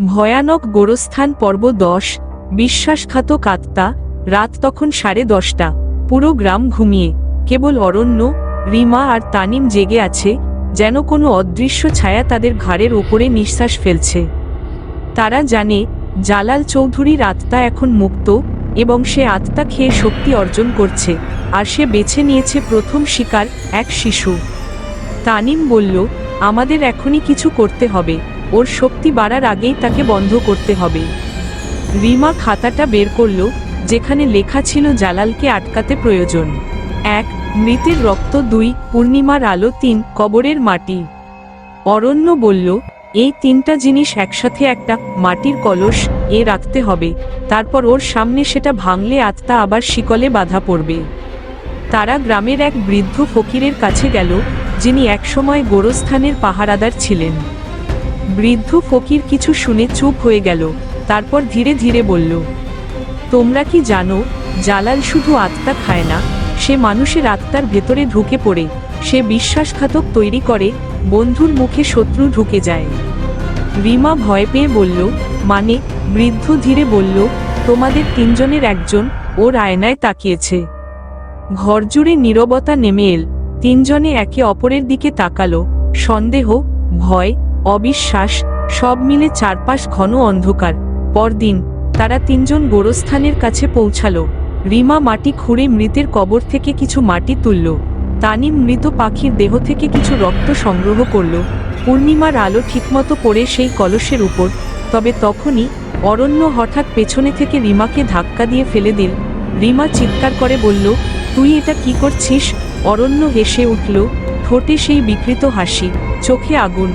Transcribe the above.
ভয়ানক গোরস্থান পর্ব দশ, বিশ্বাসঘাতক আত্মা, রাত তখন সাড়ে দশটা। পুরো গ্রাম ঘুমিয়ে, কেবল অরণ্য, রিমা আর তানিম জেগে আছে, যেন কোনো অদৃশ্য ছায়া তাদের ঘাড়ের ওপরে নিঃশ্বাস ফেলছে। তারা জানে, জালাল চৌধুরীর আত্মা এখন মুক্ত, এবং সে আত্মা খেয়ে শক্তি অর্জন করছে, আর সে বেছে নিয়েছে প্রথম শিকার, এক শিশু। তানিম বলল, আমাদের এখনই কিছু করতে হবে। ওর শক্তি বাড়ার আগেই তাকে বন্ধ করতে হবে। রিমা খাতাটা বের করল, যেখানে লেখা ছিল জালালকে আটকাতে প্রয়োজন। এক, মৃতের রক্ত। দুই, পূর্ণিমার আলো। তিন, কবরের মাটি। অরণ্য বলল, এই তিনটা জিনিস একসাথে একটা মাটির কলস এ রাখতে হবে। তারপর ওর সামনে সেটা ভাঙলে আত্মা আবার শিকলে বাধা পড়বে। তারা গ্রামের এক বৃদ্ধ ফকিরের কাছে গেল, যিনি একসময় গোরস্থানের পাহারাদার ছিলেন। বৃদ্ধ ফকির কিছু শুনে চুপ হয়ে গেল, তারপর ধীরে ধীরে বলল, তোমরা কি জানো, জালাল শুধু আত্মা খায় না, সে মানুষের আত্মার ভেতরে ঢুকে পড়ে, সে বিশ্বাসঘাতক তৈরি করে, বন্ধুর মুখে শত্রু ঢুকে যায়। রিমা ভয় পেয়ে বলল মানে? বৃদ্ধ ধীরে বলল, তোমাদের তিনজনের একজন ওর আয়নায় তাকিয়েছে। ঘরজুড়ে নীরবতা নেমে এল, তিনজনে একে অপরের দিকে তাকালো, সন্দেহ, ভয় অবিশ্বাস, সব মিলে চারপাশ ঘন অন্ধকার। পরদিন তারা তিনজন গোরস্থানের কাছে পৌঁছালো। রিমা মাটি খুঁড়ে মৃতের কবর থেকে কিছু মাটি তুলল। তানিম মৃত পাখির দেহ থেকে কিছু রক্ত সংগ্রহ করল। পূর্ণিমার আলো ঠিকমতো পড়ে সেই কলসের উপর। তবে তখনই অরণ্য হঠাৎ পেছনে থেকে রিমাকে ধাক্কা দিয়ে ফেলে দিল। রিমা চিৎকার করে বলল, তুই এটা কি করছিস? অরণ্য হেসে উঠল, ঠোঁটে সেই বিকৃত হাসি, চোখে আগুন।